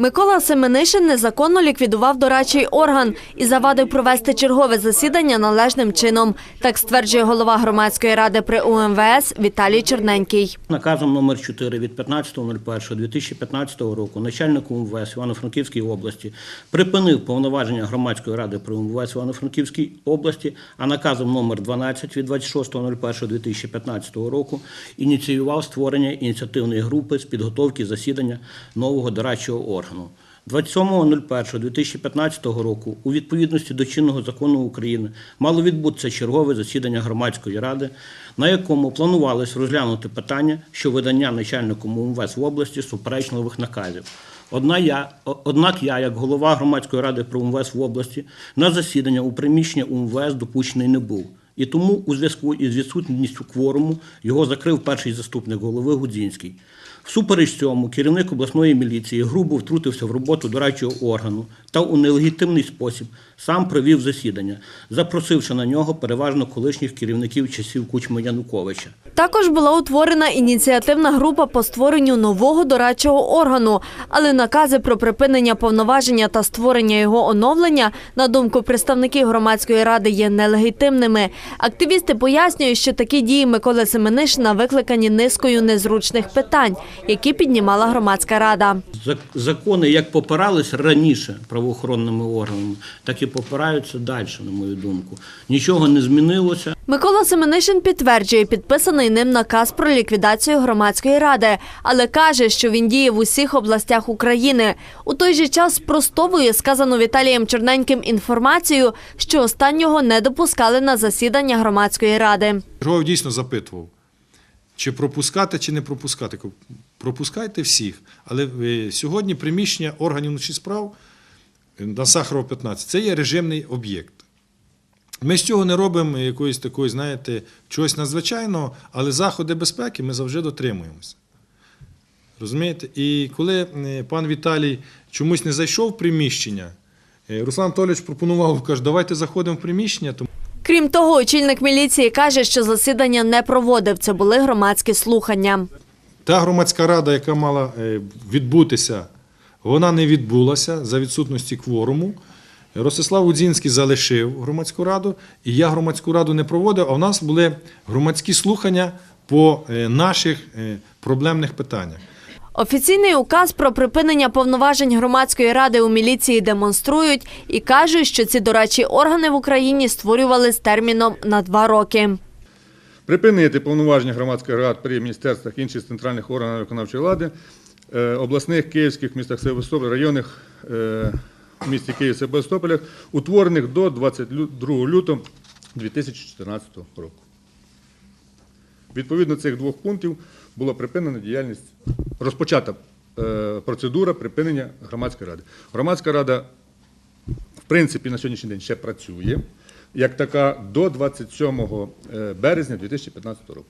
Микола Семенишин незаконно ліквідував дорадчий орган і завадив провести чергове засідання належним чином. Так стверджує голова громадської ради при УМВС Віталій Черненький. Наказом номер 4 від 15.01.2015 року начальник УМВС Івано-Франківської області припинив повноваження громадської ради при УМВС Івано-Франківській області, а наказом номер 12 від 26.01.2015 року ініціював створення ініціативної групи з підготовки засідання нового дорадчого органу. 27.01.2015 року у відповідності до чинного закону України мало відбутися чергове засідання громадської ради, на якому планувалось розглянути питання, що видання начальником УМВС в області суперечливих наказів. Одна я, однак я, як голова громадської ради при УМВС в області, на засідання у приміщення УМВС допущений не був. І тому у зв'язку із відсутністю кворуму його закрив перший заступник голови Гудзінський. Всупереч цьому керівник обласної міліції грубо втрутився в роботу дорадчого органу та у нелегітимний спосіб сам провів засідання, запросивши на нього переважно колишніх керівників часів Кучма Януковича. Також була утворена ініціативна група по створенню нового дорадчого органу, але накази про припинення повноваження та створення його оновлення, на думку представників громадської ради, є нелегітимними. Активісти пояснюють, що такі дії Миколи Семенишина викликані низкою незручних питань, які піднімала громадська рада. Зак- Закони як попирались раніше правоохоронними органами, так і попираються далі, на мою думку. Нічого не змінилося. Микола Семенишин підтверджує підписаний ним наказ про ліквідацію громадської ради, але каже, що він діє в усіх областях України. У той же час спростовує сказану Віталієм Черненьким інформацію, що останнього не допускали на засідання громадської ради. Чергов дійсно запитував, чи пропускати, чи не пропускати. Пропускайте всіх. Але е, сьогодні приміщення органів внутрішніх справ на Сахарова 15 це є режимний об'єкт. Ми з цього не робимо якоїсь такої, знаєте, чогось надзвичайного, але заходи безпеки ми завжди дотримуємося. Розумієте? І коли е, пан Віталій чомусь не зайшов в приміщення, е, Руслан Анатолійович пропонував, каже, давайте заходимо в приміщення, Крім того, очільник міліції каже, що засідання не проводив. Це були громадські слухання. Та громадська рада, яка мала е, відбутися, вона не відбулася за відсутності кворуму. Ростислав Удзінський залишив громадську раду, і я громадську раду не проводив, а в нас були громадські слухання по е, наших е, проблемних питаннях. Офіційний указ про припинення повноважень громадської ради у міліції демонструють і кажуть, що ці дорадчі органи в Україні створювали з терміном на два роки. Припинити повноваження громадських рад при міністерствах інших центральних органів виконавчої влади, е, обласних, київських містах Севастополя, районних е, в місті Київ Севастополях, утворених до 22 лютого 2014 року. Відповідно цих двох пунктів була припинена діяльність, розпочата е, процедура припинення громадської ради. Громадська рада в принципі, на сьогоднішній день ще працює, як така до 27 березня 2015 року.